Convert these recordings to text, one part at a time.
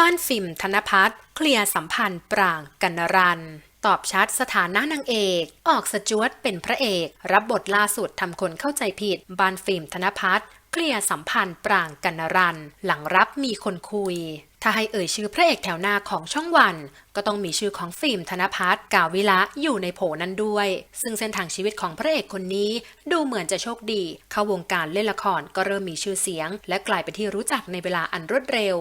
บ้านฟิล์มธนพัฒน์เคลียร์สัมพันธ์ปรางกันรัน ตอบชัดสถานะนางเอก ออกสจวตเป็นพระเอก รับบทล่าสุดทำคนเข้าใจผิด บ้านฟิล์มธนพัฒน์เคลียร์สัมพันธ์ปรางกันนรัน หลังรับมีคนคุย ถ้าให้เอ่ยชื่อพระเอกแถวหน้าของช่องวัน ก็ต้องมีชื่อของฟิล์มธนพัฒน์กาวิละอยู่ในโผนั้นด้วย ซึ่งเส้นทางชีวิตของพระเอกคนนี้ ดูเหมือนจะโชคดี เข้าวงการเล่นละครก็เริ่มมีชื่อเสียง และกลายเป็นที่รู้จักในเวลาอันรวดเร็ว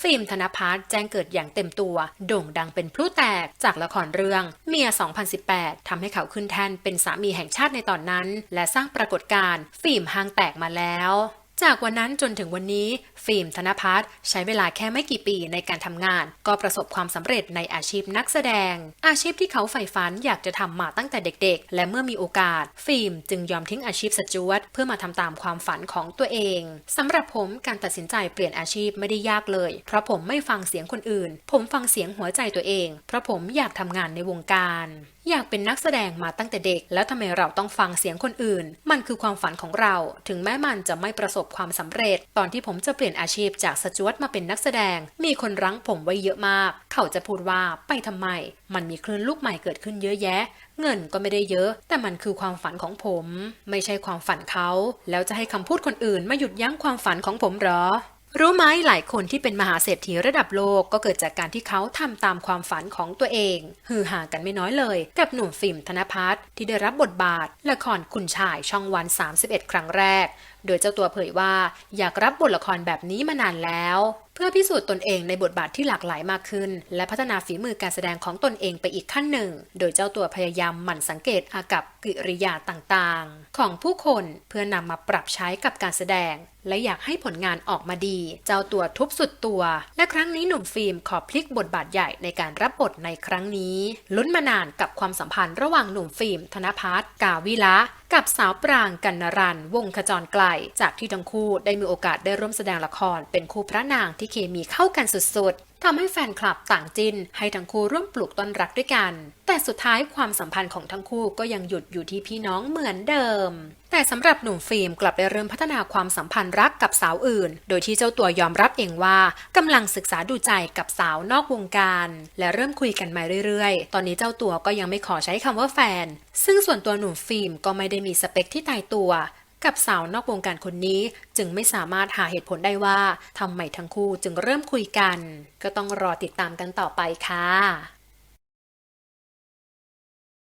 ฟิล์มธนพัฒน์แจ้งเกิดอย่างเต็มตัว โด่งดังเป็นพลุแตกจากละครเรื่อง เมีย 2018ทำให้เขาขึ้นแท่นเป็นสามีแห่งชาติในตอนนั้น และสร้างปรากฏการณ์ฟิล์มห้างแตกมาแล้ว จากวันนั้นจนถึงวันนี้ ฟิล์มธนพัฒน์ใช้เวลาแค่ไม่กี่ปีในการทำงาน ก็ประสบความสำเร็จในอาชีพนักแสดง อาชีพที่เขาใฝ่ฝันอยากจะทำมาตั้งแต่เด็ก ๆ และเมื่อมีโอกาส ฟิล์มจึงยอมทิ้งอาชีพสจวตเพื่อมาทำตามความฝันของตัวเองสำหรับผมการตัดสินใจเปลี่ยนอาชีพไม่ได้ยากเลย เพราะผมไม่ฟังเสียงคนอื่น ผมฟังเสียงหัวใจตัวเอง เพราะผมอยากทำงานในวงการ อยากเป็นนักแสดงมาตั้งแต่เด็ก แล้วทำไมเราต้องฟังเสียงคนอื่น มันคือความฝันของเรา ถึงแม้มันจะไม่ประสบความสำเร็จ ตอนที่ผมจะเปลี่ยนอาชีพจากสจวตมาเป็นนักแสดง มีคนรั้งผมไว้เยอะมาก เขาจะพูดว่าไปทำไม มันมีคลื่นลูกใหม่เกิดขึ้นเยอะแยะ เงินก็ไม่ได้เยอะ แต่มันคือความฝันของผม ไม่ใช่ความฝันเขา แล้วจะให้คำพูดคนอื่นมาหยุดยั้งความฝันของผมหรอ รู้ไหมหลายคนที่เป็นมหาเศรษฐีระดับโลกก็เกิดจากการที่เขาทำตามความฝันของตัวเอง ฮือหากันไม่น้อยเลย กับหนุ่มฟิล์มธนพัฒน์ที่ได้รับบทบาท ละครคุณชายช่องวัน 31 ครั้งแรก โดยเจ้าตัวเผยว่าอยากรับบทละครแบบนี้มานานแล้ว เพื่อพิสูจน์ตนเองในบทบาทที่หลากหลายมากขึ้น และพัฒนาฝีมือการแสดงของตนเองไปอีกขั้นหนึ่ง โดยเจ้าตัวพยายามหมั่นสังเกตอากับกิริยาต่างๆ ของผู้คนเพื่อนำมาปรับใช้กับการแสดง และอยากให้ผลงานออกมาดี เจ้าตัวทุบสุดตัว และครั้งนี้หนุ่มฟิล์มขอพลิกบทบาทใหญ่ในการรับบทในครั้งนี้ ลุ้นมานานกับความสัมพันธ์ระหว่างหนุ่มฟิล์มธนพัฒน์กาวิละกับสาวปรางกันนรันวงขจรไกล จากที่ทั้งคู่ได้มีโอกาสได้ร่วมแสดงละคร เป็นคู่พระนางที่เคมีเข้ากันสุดๆทำให้แฟนคลับต่างจินให้ทั้งคู่ร่วมปลูกต้นรักด้วยกัน สุดท้ายความสัมพันธ์ของทั้งคู่ก็ยังหยุดอยู่ที่พี่น้องเหมือนเดิม แต่สำหรับหนุ่มฟิล์มกลับได้เริ่มพัฒนาความสัมพันธ์รักกับสาวอื่น โดยที่เจ้าตัวยอมรับเองว่ากำลังศึกษาดูใจกับสาวนอกวงการ และเริ่มคุยกันมาเรื่อยๆ ตอนนี้เจ้าตัวก็ยังไม่ขอใช้คำว่าแฟน ซึ่งส่วนตัวหนุ่มฟิล์มก็ไม่ได้มีสเปคที่ตายตัวกับสาวนอกวงการคนนี้จึงไม่สามารถหาเหตุผลได้ว่าทำไมทั้งคู่จึงเริ่มคุยกัน ก็ต้องรอติดตามกันต่อไปค่ะ